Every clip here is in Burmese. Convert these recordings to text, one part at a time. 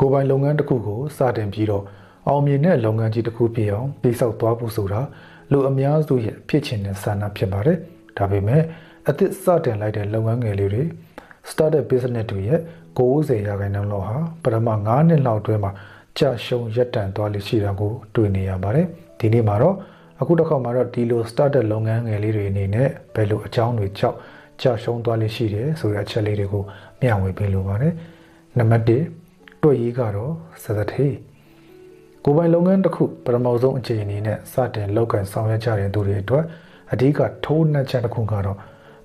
ကိုယ်ပိုင်လုပ်ငန်းတစ်ခုကိုစတင်ပြီးတော့အောင်မြင်တဲ့လုပ်ငန်းကြီးတစ်ခုဖြစ်အောင်တိစောက်သွားဖို့ဆိုတာလူအများစုရဲ့ဖြစ်ချင်တဲ့ဆန္ဒဖြစ်ပါတယ်။ဒါပေမဲ့အသစ်စတင်လိုက်တဲ့လုပ်ငန်းငယ်လေးတွေ startup business တွေရဲ့90ရာခိုင်နှုန်းလောက်ဟာပထမ9နှစ်လောက်အတွင်းမှာကြာရှုံးရပ်တန့်သွားလိမ့်ရှိတာကိုတွေ့နေရပါတယ်။ဒီနေ့မှာတော့အခုတစ်ခါမှာတော့ဒီလို startup လုပ်ငန်းငယ်လေးတွေအနေနဲ့ဘယ်လိုအကြောင်းတွေကြောင့်ကြာရှုံးသွားလိမ့်ရှိတယ်ဆိုတဲ့အချက်လေးတွေကိုမျှဝေပေးလိုပါတယ်။နံပါတ်1 တွေ့ရေးကတော့စသတိကိုယ်ပိုင်လုပ်ငန်းတစ်ခုပထမဆုံးအခြေအနေနဲ့စတင်လုပ်ကိုင်ဆောင်ရွက်ကြတဲ့သူတွေအတွက်အဓိကထိုးနှက်ချက်တစ်ခုကတော့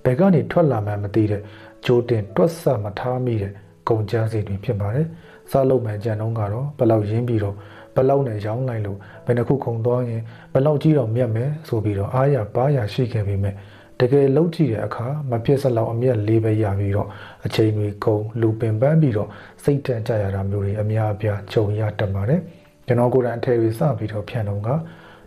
ဘယ်ကနေထွက်လာမှန်းမသိတဲ့ကြိုတင်တွက်ဆမထားမိတဲ့ကုန်ကျစရိတ်တွေဖြစ်ပါတယ်။စားလုပ်မှန်ကြံတော့ကတော့ဘယ်လောက်ရင်းပြီးတော့ဘယ်လောက်နဲ့ရောင်းလိုက်လို့ဘယ်နှခုခုံသွားရင်ဘယ်လောက်ကြီးတော့မြတ်မယ်ဆိုပြီးတော့အားရပါးရရှိခဲ့ပေမဲ့ တကယ်လုံးကြည့်တဲ့အခါမဖြစ်စလောက်အမျက်လေးပဲရပြီးတော့အချိန်တွေကုန်လူပင်ပန်းပြီးတော့စိတ်တန်ကြရတာမျိုးတွေအများအပြားကြုံရတတ်ပါတယ်ကျွန်တော်ကိုယ်တိုင်အထည်တွေစပြီးတော့ဖြန့်တော့က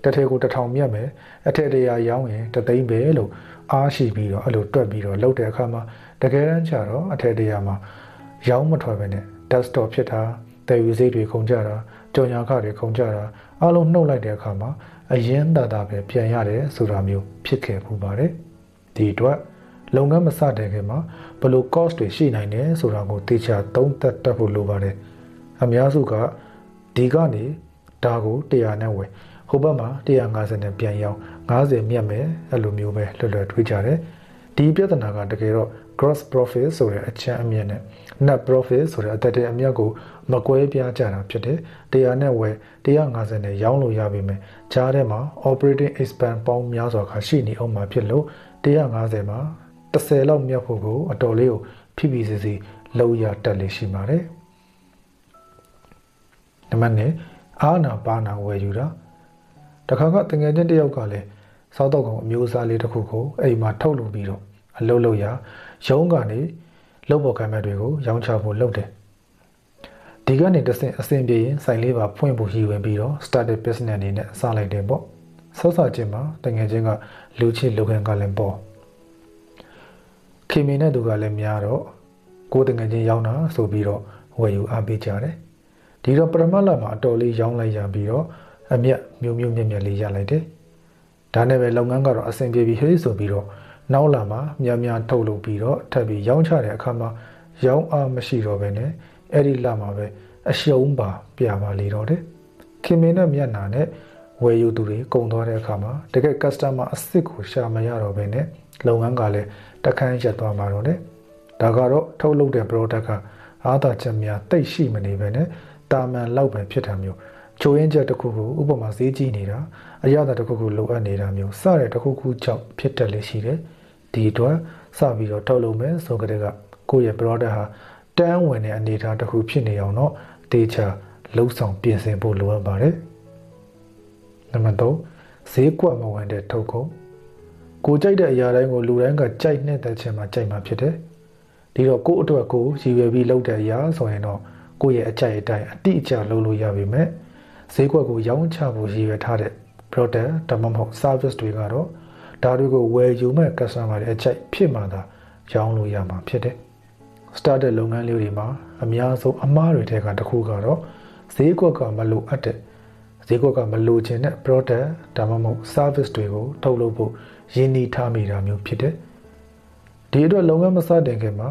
တထည်ကိုတစ်ထောင်မြတ်မယ်အထည်တရာရောင်းရင်တသိန်းပဲလို့အားရှိပြီးတော့အဲ့လိုတွက်ပြီးတော့လုပ်တဲ့အခါမှာတကယ်တမ်းကျတော့အထည်တရာမှာရောင်းမထွက်ပဲနဲ့ desktop ဖြစ်တာတည်ယူစိတ်တွေခုန်ကြတာကြော်ညာခတွေခုန်ကြတာအားလုံးနှုတ်လိုက်တဲ့အခါမှာအရင်သာသာပဲပြန်ရတယ်ဆိုတာမျိုးဖြစ်ခဲ့ပူပါတယ် ဒီအတွက်လုပ်ငန်းမစတဲ့ခင်မှာဘယ်လို cost တွေရှိနိုင်တယ်ဆိုတာကိုသိချသုံးသပ်တတ်ဖို့လိုပါတယ်အများစုကဒီကနေဒါကို100နဲ့ဝယ်ဟိုဘက်မှာ150နဲ့ပြန်ရောင်း90မြတ်မယ်အဲ့လိုမျိုးပဲလွယ်လွယ်တွေးကြတယ်ဒီပြဿနာကတကယ်တော့ gross profit ဆိုတဲ့အချက်အမြင့်နဲ့ net profit ဆိုတဲ့အသက်တဲ့အမြတ်ကိုမကွဲပြားကြတာဖြစ်တယ်100နဲ့ဝယ်150နဲ့ရောင်းလို့ရပြီမယ်ဂျားထဲမှာ operating expense ပေါင်းများစွာခါရှိနေအောင်မှာဖြစ်လို့ 150မှာ30လောက်မြတ်ဖို့ကိုအတော်လေးကိုဖိဖိစီစီလောက်ရတက်လေးရှိပါတယ်နံပါတ်1အာနာပါနာဝယ်ယူတာတခါကတငယ်ချင်းတယောက်ကလည်းစားတော့ကောင်အမျိုးအစားလေးတစ်ခုကိုအိမ်မှာထုတ်လုပ်ပြီးတော့အလုပ်လုပ်ရရုံးကနေလုပ်ပေါ်ကံမဲ့တွေကိုရောင်းချဖို့လုပ်တယ်ဒီကနေတဆင့်အဆင်ပြေရင်စိုင်လေးပါဖွင့်ဖို့ရည်ဝင်ပြီးတော့ startup business အနေနဲ့စလိုက်တယ်ပေါ့ ဆော့ဆော့ချင်းမှာတငယ်ချင်းကလူချစ်လုပ်ငန်းကလည်းပေါ့ခင်မင်းတဲ့သူကလည်းများတော့ကိုယ်တငယ်ချင်းရောင်းတာဆိုပြီးတော့ဝယ်ယူအားပေးကြတယ်ဒီတော့ပရမတ်လာမှာအတော်လေးရောင်းလိုက်ရပြီးတော့အမျက်မျိုးမျိုးမြက်မြက်လေးရလိုက်တယ်ဒါနဲ့ပဲလုပ်ငန်းကတော့အဆင်ပြေပြီဟေးဆိုပြီးတော့နောက်လာမှာများများထုတ်လုပ်ပြီးတော့ထပ်ပြီးရောင်းချတဲ့အခါမှာရောင်းအားမရှိတော့ဘဲနဲ့အဲ့ဒီလာမှာပဲအရှုံးပါပြပါလေတော့တယ်ခင်မင်းနဲ့မျက်နာနဲ့ ဝယ်ယူသူတွေကုန်သွားတဲ့အခါမှာတကယ် customer အစ်စ်ကိုရှာမရတော့ဘဲနဲ့လုပ်ငန်းကလည်းတခန်းရက်သွားမှာတော့တယ်ဒါကတော့ထုတ်လုပ်တဲ့ product ကအားသာချက်များတိတ်ရှိမနေပဲနဲ့တာမန်လောက်ပဲဖြစ်တာမျိုးချိုးရင်းချက်တစ်ခုကိုဥပမာဈေးကြီးနေတာအရသာတစ်ခုခုလိုအပ်နေတာမျိုးစတဲ့တစ်ခုခုကြောင့်ဖြစ်တတ်လေရှိတယ်ဒီအတွက်စပြီးတော့ထုတ်လုပ်မယ်ဆိုကြတဲ့ကကိုယ့်ရဲ့ product ဟာတန်းဝင်တဲ့အနေအထားတစ်ခုဖြစ်နေအောင်တော့တေချာလှုပ်ဆောင်ပြင်ဆင်ဖို့လိုအပ်ပါတယ် နံပါတ်3ဈေးကွက်မဝင်တဲ့ထုတ်ကုန်ကိုကြိုက်တဲ့အရာတိုင်းကိုလူတိုင်းကကြိုက်နေတဲ့ချက်မှာကြိုက်မှာဖြစ်တယ်ဒီတော့ကိုယ့်အတွက်ကိုရည်ရွယ်ပြီးလုပ်တဲ့အရာဆိုရင်တော့ကိုယ့်ရဲ့အကြိုက်အတိုင်းအတိအကျလုပ်လို့ရပါမယ်ဈေးကွက်ကိုရောင်းချဖို့ရည်ရွယ်ထားတဲ့ product ဒါမှမဟုတ် service တွေကတော့ဒါတွေကိုဝယ်ယူမဲ့ customer တွေအချိုက်ဖြစ်မှသာရောင်းလို့ရမှာဖြစ်တယ်။ startup လုပ်ငန်းလေးတွေမှာအများဆုံးအမှားတွေထဲကတစ်ခုကတော့ဈေးကွက်ကမလိုအပ်တဲ့ ဈေးကွက်ကမလိုချင်တဲ့ product ဒါမှမဟုတ် service တွေကိုထုတ်လုပ်ဖို့ရင်းနှီးထားမိတာမျိုးဖြစ်တယ်။ဒီအတွက်လုပ်ငန်းမစတင်ခင်မှာ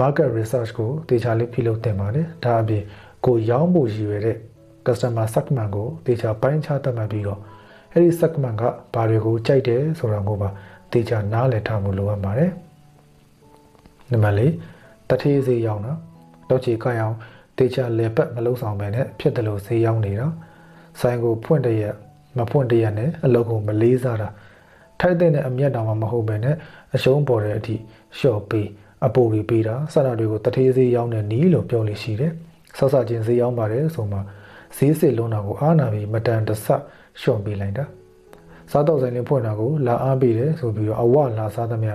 market research ကိုတေချာလေးပြုလုပ်တင်ပါတယ်။ဒါအပြင်ကိုရောင်းဖို့ရည်ရွယ်တဲ့ customer segment ကိုတေချာပိုင်းခြားသတ်မှတ်ပြီးတော့အဲ့ဒီ segment ကဘာတွေကိုကြိုက်တယ်ဆိုတာကိုပါတေချာနားလည်ထားမှုလိုအပ်ပါတယ်။နံပါတ်၄တထေးစေးရောင်းတာတော့ချေခိုင်အောင်တေချာလေပတ်မလုံးဆောင်ပဲနဲ့ဖြစ်တယ်လို့ဈေးရောင်းနေတာ ဆိုင်ကိုဖွင့်တရက်မဖွင့်တရက်နဲ့အလုပ်ကိုမလေးစားတာထိုက်တဲ့အမျက်တောင်မှမဟုတ်ပဲနဲ့အရှုံးပေါ်တဲ့အထိရှော့ပေးအပူတွေပေးတာစတာတွေကိုတထေးစေးရောင်းတဲ့နီးလို့ပြောလို့ရှိတယ်ဆော့ဆာချင်းဈေးရောင်းပါတယ်ဆိုမှဈေးစစ်လုံးတာကိုအားနာပြီးမတန်တဆရှော့ပေးလိုက်တာစားတော့ဆိုင်လေးဖွင့်တာကိုလာအားပေးတယ်ဆိုပြီးတော့အဝလာစားသမျှ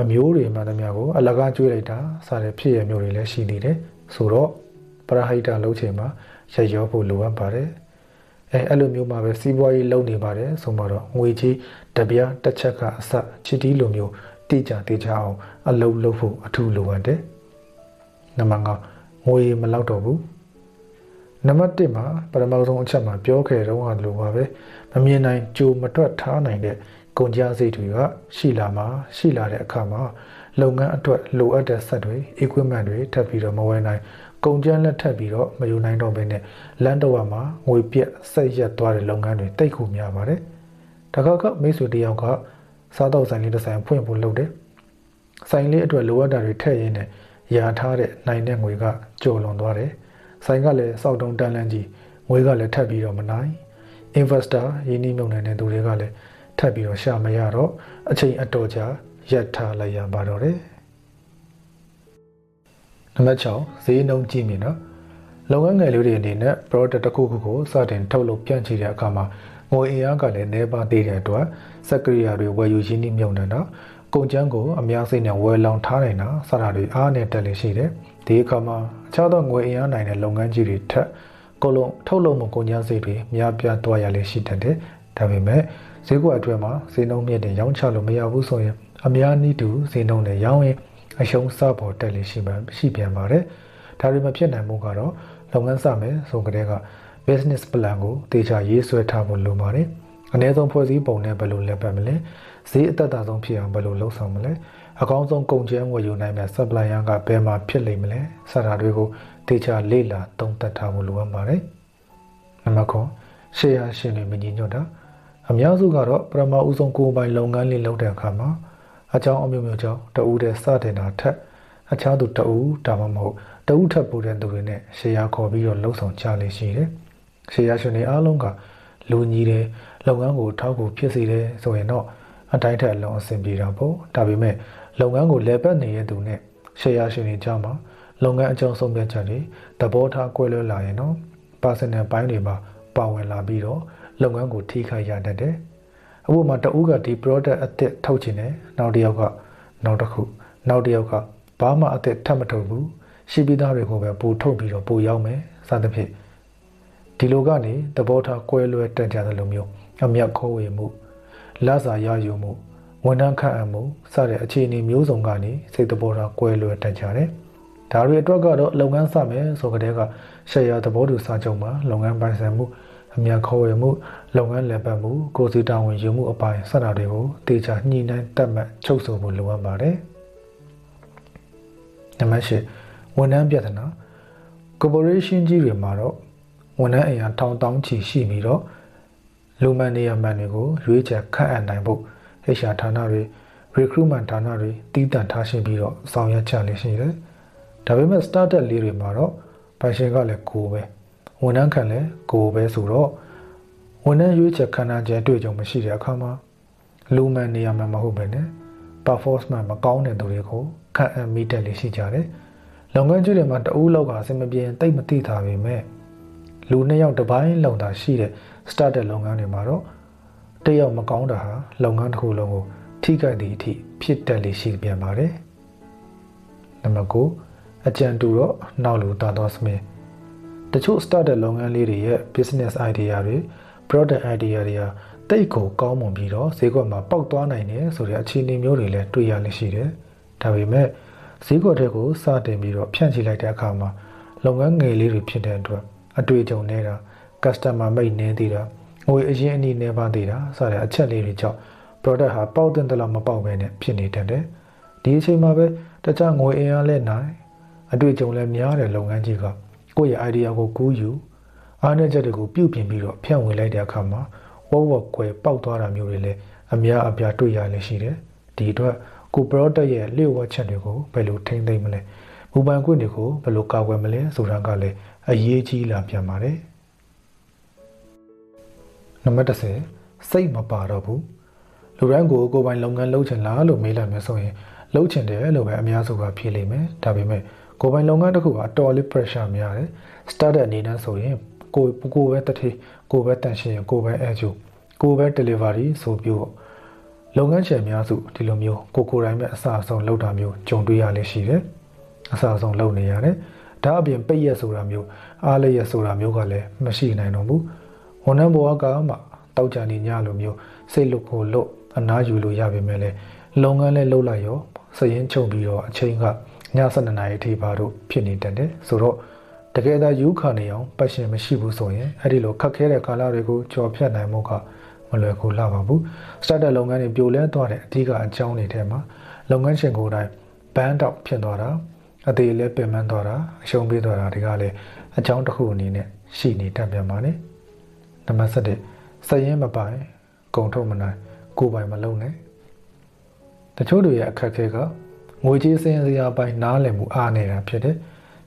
အမျိုးတွေမှသမျှကိုအလကားကျွေးလိုက်တာစားတဲ့ဖြစ်ရမျိုးတွေလည်းရှိနေတယ်ဆိုတော့ပရဟိတလုံးချိန်မှာရရောဖို့လိုအပ်ပါတယ် အဲအဲ့လိုမျိုးမှာပဲစီးပွားရေးလုပ်နေပါတယ်ဆိုမှတော့ငွေကြီးတပြားတစ်ချက်ကအစချစ်တီးလိုမျိုးတိကျတိကျအောင်အလုပ်လုပ်ဖို့အထူးလိုအပ်တယ်နံပါတ်5ငွေမလောက်တော့ဘူးနံပါတ်1မှာပထမဆုံးအချက်မှာပြောခဲ့တော့ဟာလိုပါပဲမမြင်နိုင်ကြိုမတွက်ထားနိုင်တဲ့ကုန်ကျစရိတ်တွေကရှိလာမှာရှိလာတဲ့အခါမှာလုပ်ငန်းအတွက်လိုအပ်တဲ့ဆက်တွေ equipment တွေထပ်ပြီးတော့မဝယ်နိုင် ကုန်ကျန်းလက်ထပ်ပြီးတော့မယူနိုင်တော့ဘဲနဲ့လမ်းတော့မှာငွေပြက်ဆက်ရက်သွားတဲ့လုပ်ငန်းတွေတိတ်ခုများပါတယ်။တခါကမိတ်ဆွေတယောက်ကစားတော့ဆိုင်လေးတစ်ဆိုင်ဖွင့်ဖို့လုပ်တယ်။ဆိုင်လေးအတွက်လိုအပ်တာတွေထည့်ရင်းနဲ့ရာထားတဲ့နိုင်တဲ့ငွေကကျော်လွန်သွားတယ်။ဆိုင်ကလည်းစောက်တုံးတန်းလန်းကြီးငွေကလည်းထပ်ပြီးတော့မနိုင်။ investor ရင်းနှီးမြှုပ်နှံတဲ့သူတွေကလည်းထပ်ပြီးတော့ရှာမရတော့အချိန်အတော်ကြာရပ်ထားလိုက်ရပါတော့တယ်။ နံပါတ်6ဈေးနှုန်းကြည့်မြင်နော်လုပ်ငန်းငယ်လေးတွေအနေနဲ့ product တစ်ခုခုကိုစတင်ထုတ်လုပ်ပြန့်ချီတဲ့အခါမှာငွေအင်အားကလည်းနှဲပါသေးတဲ့အတွက်စက်ကရိယာတွေဝယ်ယူရင်းနှီးမြှုပ်နှံတာကုန်ကျန်းကိုအများစိတ်နဲ့ဝယ်လောင်ထားနိုင်တာစတာတွေအားနဲ့တက်လေရှိတယ်ဒီအခါမှာအခြားသောငွေအင်အားနိုင်တဲ့လုပ်ငန်းကြီးတွေထက်ကိုလုံးထုတ်လုပ်မှုကုန်ကျန်းစိတ်တွေများပြားသွားရလေရှိတတ်တယ်ဒါပေမဲ့ဈေးကွက်အတွင်းမှာဈေးနှုန်းမြင့်တဲ့ရောင်းချလို့မရဘူးဆိုရင်အများနည်းတူဈေးနှုန်းနဲ့ရောင်းရင် အရှုံးစပေါ်တက်လေရှိမှရှိပြန်ပါတယ်ဒါတွေမဖြစ်နိုင်မှုကတော့လုပ်ငန်းစမယ်ဆိုကြတဲ့က business plan ကိုတေချာရေးဆွဲထားဖို့လိုပါတယ်အနည်းဆုံးဖွဲ့စည်းပုံနဲ့ဘယ်လိုလက်ပတ်မလဲဈေးအသက်သာဆုံးဖြစ်အောင်ဘယ်လိုလုပ်ဆောင်မလဲအကောင်းဆုံးကုန်ကျန်းဝယ်ယူနိုင်မယ့် supplier ကဘယ်မှာဖြစ်လိမ့်မလဲစတာတွေကိုတေချာလေ့လာသုံးသပ်ထားဖို့လိုအပ်ပါတယ်နံပါတ်9 share ရှင်တွေမညီညွတ်တာအများစုကတော့ပထမဦးဆုံးကိုယ်ပိုင်လုပ်ငန်းလေးလုပ်တဲ့အခါမှာ အကြောင်းအမျိုးမျိုးကြောင့်တဦးတည်းစတင်တာထက်အခြားသူတဦးဒါမှမဟုတ်တဦးထပ်ပိုတဲ့သူတွေနဲ့ရှေယာခေါ်ပြီးတော့လှုပ်ဆောင်ကြလေရှိတယ်။ရှေယာရှင်တွေအားလုံးကလူညီတယ်လုပ်ငန်းကိုထောက်ကူဖြစ်စေတယ်ဆိုရင်တော့အတိုင်းထက်အလုံးအဆင်ပြေတာပေါ့။ဒါပေမဲ့လုပ်ငန်းကိုလဲပတ်နေတဲ့သူနဲ့ရှေယာရှင်တွေကြောင့်မှလုပ်ငန်းအကြောင်းဆုံးဖြတ်ချက်တွေသဘောထားကွဲလွဲလာရင်တော့ personal ဘိုင်းတွေမှာပါဝင်လာပြီးတော့လုပ်ငန်းကိုထိခိုက်ရတတ်တယ်။ အခုမှတဦးကဒီ product အသစ်ထုတ်ချင်တယ်နောက်တစ်ယောက်ကနောက်တစ်ခုနောက်တစ်ယောက်ကဘာမှအသစ်ထပ်မထုတ်ဘူးရှိပြီးသားတွေကိုပဲပို့ထုတ်ပြီးတော့ပို့ရောက်မယ်စသဖြင့်ဒီလိုကနေသဘောထားကွဲလွဲတန်ကြတဲ့လိုမျိုးအမြတ်ခိုးဝေမှုလက်စာရယူမှုဝန်ထမ်းခန့်အပ်မှုစတဲ့အခြေအနေမျိုးစုံကနေစိတ်သဘောထားကွဲလွဲတန်ကြတယ်ဒါတွေအတွက်ကတော့လုပ်ငန်းစမယ်ဆိုကြတဲ့ကရှယ်ယာသဘောတူစာချုပ်မှာလုပ်ငန်းပိုင်ဆိုင်မှု အများခေါ်ဝယ်မှုလုပ်ငန်းလည်ပတ်မှုကိုစီတာဝန်ယူမှုအပိုင်းစတာတွေကိုတေချာညှိနှိုင်းတက်မှတ်ချုပ်ဆိုဖို့လိုအပ်ပါတယ်။နံပါတ်၈ဝန်ထမ်းပြဿနာ corporation ကြီးတွေမှာတော့ဝန်ထမ်းအင်အားထောင်တောင်းချီရှိပြီးတော့လူမှန်နေရာမှန်တွေကိုရွေးချယ်ခန့်အပ်နိုင်ဖို့ HR ဌာနတွေ recruitment ဌာနတွေတည်တံ့ထားရှိပြီးတော့ဆောင်ရွက်ချလေးရှိတယ်။ဒါပေမဲ့ startup လေးတွေမှာတော့ပိုင်ရှင်ကလည်းကိုယ်ပဲ ဝန်ထမ်းခံလည်းကိုယ်ပဲဆိုတော့ဝန်ထမ်းရွေးချယ်ခန္ဓာချက်တွေ့ကြုံမရှိတဲ့အခါမှာလူမှန်နေရာမှာမဟုတ်ပဲနဲ့ performance မကောင်းတဲ့သူတွေကိုခန့်အပ်မိတက်လေးရှိကြတယ်။လုပ်ငန်းကြီးတွေမှာတအူးလောက်ကအစင်မပြေတိတ်မသိတာပဲမဲ့လူနှစ်ယောက်တစ်ပိုင်းလုံတာရှိတဲ့ startup လုပ်ငန်းတွေမှာတော့တယောက်မကောင်းတာဟာလုပ်ငန်းတစ်ခုလုံးကိုထိခိုက်သည့်အထိဖြစ်တက်လေးရှိပြန်ပါတယ်။နံပါတ်9အကြံတူတော့နောက်လူတာတော်စမင်း တချို့ startup လုပ်ငန်းလေးတွေရဲ့ business idea တွေ product idea တွေကတိတ်ကိုကောင်းမွန်ပြီးတော့ဈေးကွက်မှာပေါက်သွားနိုင်တယ်ဆိုတဲ့အခြေအနေမျိုးတွေလည်းတွေ့ရလိမ့်ရှိတယ်။ဒါပေမဲ့ဈေးကွက်တွေကိုစတင်ပြီးတော့ဖြန့်ချိလိုက်တဲ့အခါမှာလုပ်ငန်းငယ်လေးတွေဖြစ်တဲ့အတွက်အတွေ့အကြုံနေတာ customer မိတ်နေသေးတာငွေအရင်အနည်းနေပါသေးတာစတဲ့အချက်လေးတွေကြောင့် product ဟာပေါက်တဲ့တလောက်မပေါက်ပဲနဲ့ဖြစ်နေတတ်တယ်။ဒီအချိန်မှာပဲတခြားငွေအင်အားလည်းနိုင်အတွေ့အကြုံလည်းများတဲ့လုပ်ငန်းကြီးက ကိုယ့်ရဲ့ idea ကိုကူးယူအားနည်းချက်တွေကိုပြုပြင်ပြီးတော့ဖြန့်ဝေလိုက်တဲ့အခါမှာဝက်ဝက်ကွယ်ပေါက်သွားတာမျိုးတွေလည်းအများအပြားတွေ့ရလိမ့်ရှိတယ်ဒီအတွက်ကို product ရဲ့လျှို့ဝှက်ချက်တွေကိုဘယ်လိုထိန်းသိမ်းမလဲမူပိုင်ခွင့်တွေကိုဘယ်လိုကာကွယ်မလဲဆိုတာကလည်းအရေးကြီးလာပြန်ပါတယ်နံပါတ်30စိတ်မပါတော့ဘူးလူတိုင်းကိုကိုယ်ပိုင်လုပ်ငန်းလုပ်ချင်လားလို့မေးလိုက်မယ်ဆိုရင်လုပ်ချင်တယ်လို့ပဲအများစုကဖြေလိမ့်မယ်ဒါပေမဲ့ ကိုယ်ပိုင်လုပ်ငန်းတစ်ခုကအတော်လေး pressure များတယ် startup အနေနဲ့ဆိုရင်ကိုကိုပဲတတိကိုပဲတန်ရှင်းကိုပဲအဲကျူကိုပဲ delivery ဆိုပြီးတော့လုပ်ငန်းရှင်များစုဒီလိုမျိုးကိုကိုတိုင်းပဲအစအဆုံးလုပ်တာမျိုးကြုံတွေ့ရလိမ့်ရှိတယ်အစအဆုံးလုပ်နေရတယ်ဒါအပြင်ပိတ်ရက်ဆိုတာမျိုးအားလျက်ဆိုတာမျိုးကလည်းမရှိနိုင်တော့ဘူးဝန်ထမ်းဘဝကမှတောက်ကြနေညလိုမျိုးစိတ်လွတ်ဖို့လွတ်အနားယူလို့ရပါမယ်လေလုပ်ငန်းလည်းလုပ်လိုက်ရောစရင်ချုပ်ပြီးတော့အချိန်က ည7:00နာရီအထိပါတော့ဖြစ်နေတတ်တယ်ဆိုတော့တကယ်သာယူခါနေအောင်ပတ်ရှင်မရှိဘူးဆိုရင်အဲ့ဒီလိုခက်ခဲတဲ့ကာလတွေကိုကြော်ဖြတ်နိုင်မှုကမလွယ်ကူလာပါဘူးစတာလုပ်ငန်းတွေပြိုလဲသွားတဲ့အဓိကအကြောင်းတွေထဲမှာလုပ်ငန်းရှင်ကိုယ်တိုင်ဘန်းတောက်ဖြစ်သွားတာအသေးလည်းပင်ပန်းသွားတာအရှုံးပေးသွားတာတွေကလည်းအကြောင်းတစ်ခုအနေနဲ့ရှိနေတတ်ပြန်ပါလေနံပါတ်7စရင်မပိုင်ဂုံထုတ်မနိုင်ကိုယ်ပိုင်မလုံးနဲ့တချို့တွေရဲ့အခက်အခဲက ငွေကြေးစင်းစရာပိုင်းနားလည်မှုအားနေတာဖြစ်တယ်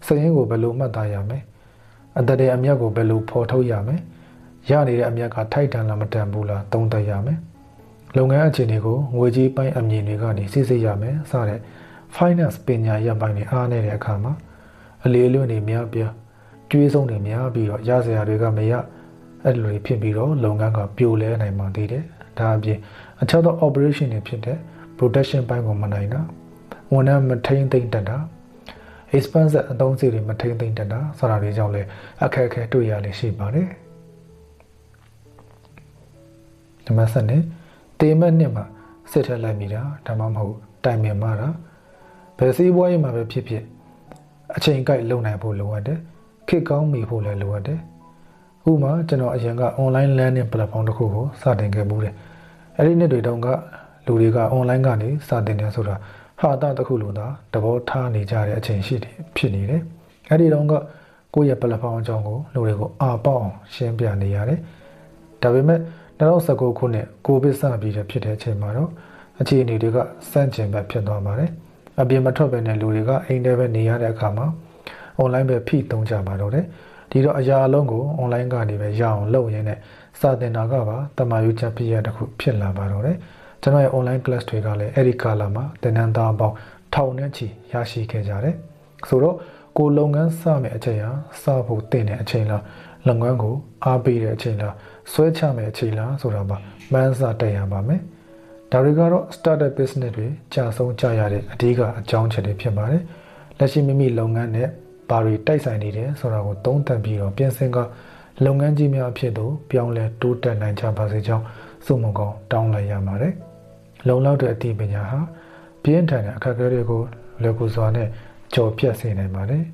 စရင်ကိုဘယ်လိုမှတ်သားရမလဲအတတဲ့အမြတ်ကိုဘယ်လိုဖော်ထုတ်ရမလဲရနေတဲ့အမြတ်ကထိုက်တန်လားမတန်ဘူးလားသုံးသပ်ရမယ်လုပ်ငန်းအခြေအနေကိုငွေကြေးပိုင်းအမြင်တွေကနေစစ်စစ်ရမယ်စတဲ့ finance ပညာရပ်ပိုင်းတွေအားနေတဲ့အခါမှာအလေးအလွတ်တွေများပြားကျွေးဆုံးတွေများပြီးတော့ရစရာတွေကမရအဲ့လိုတွေဖြစ်ပြီးတော့လုပ်ငန်းကပြိုလဲနိုင်မှသေးတယ်ဒါအပြင်အခြားသော operation တွေဖြစ်တဲ့ production ပိုင်းကိုမနိုင်တာ ဝန်ထမ်းမထိန်သိမ့်တတ်တာ expense အသုံးစရိတ်တွေမထိန်သိမ့်တတ်တာစတာတွေကြောင့်လည်းအခက်အခဲတွေ့ရလိမ့်ရှိပါတယ်နံပါတ်7နဲ့တေမက်နှစ်မှာစစ်ထက်လိုက်မိတာဒါမှမဟုတ်တိုင်ပင်မှာတာဘယ်စည်းပွားရေးမှာပဲဖြစ်ဖြစ်အချိန်ကိုက်လုံနိုင်ဖို့လိုအပ်တယ်ခေတ်ကောင်းမိဖို့လည်းလိုအပ်တယ်ဥပမာကျွန်တော်အရင်က online learning platform တစ်ခုကိုစတင်ခဲ့မှုတယ်အဲ့ဒီနှစ်တွေတုန်းကလူတွေက online ကနေစတင်တယ်ဆိုတာ ဟာတာတစ်ခုလိုသာသဘောထားနေကြတဲ့အချိန်ရှိတယ်ဖြစ်နေတယ်အဲ့ဒီတုန်းကကိုယ့်ရဲ့ platform အကြောင်းကိုလူတွေကိုအာပေါက်အောင်ရှင်းပြနေရတယ်ဒါပေမဲ့2019ခုနှစ်ကိုဗစ်စပြီးတဲ့ဖြစ်တဲ့အချိန်မှာတော့အခြေအနေတွေကစန့်ကျင်ဘက်ဖြစ်သွားပါတယ်။အပြင်မထွက်ပဲနဲ့လူတွေကအိမ်ထဲပဲနေရတဲ့အခါမှာ online ပဲဖိသုံးကြပါတော့တယ်။ဒီတော့အရာအလုံးကို online ကနေပဲရအောင်လုပ်ရင်းနဲ့စာသင်တာကပါတမာယူချက်ပြည့်ရတစ်ခုဖြစ်လာပါတော့တယ်။ ကျွန်တော်ရဲ့ online class တွေကလည်းအဲ့ဒီကာလမှာသင်တန်းသားပေါင်းထောင်နဲ့ချီရရှိခဲ့ကြတယ်။ဆိုတော့ကိုလုပ်ငန်းစမယ့်အချိန်ဟာစဖို့တင်တဲ့အချိန်လားလုပ်ငန်းကိုအားပေးတဲ့အချိန်လားဆွဲချမယ်အချိန်လားဆိုတာမှာမှန်းဆတက်ရပါမယ်။ဒါတွေကတော့ startup business တွေကြာဆုံးကြရတဲ့အဓိကအကြောင်းချက်တွေဖြစ်ပါတယ်။လက်ရှိမိမိလုပ်ငန်းနဲ့ဘာတွေတိုက်ဆိုင်နေတယ်ဆိုတာကိုသုံးသပ်ပြီးတော့ပြင်ဆင်ကလုပ်ငန်းကြီးများအဖြစ်သို့ပြောင်းလဲတိုးတက်နိုင်ကြပါစေကြောင်းစုမကောင်းတောင်းလိုက်ရပါတယ်။ လုံလောက်တဲ့အသိပညာဟာပြင်းထန်တဲ့အခက်အခဲတွေကိုလွယ်ကူစွာနဲ့ကြော်ပြတ်စေနိုင်ပါတယ်။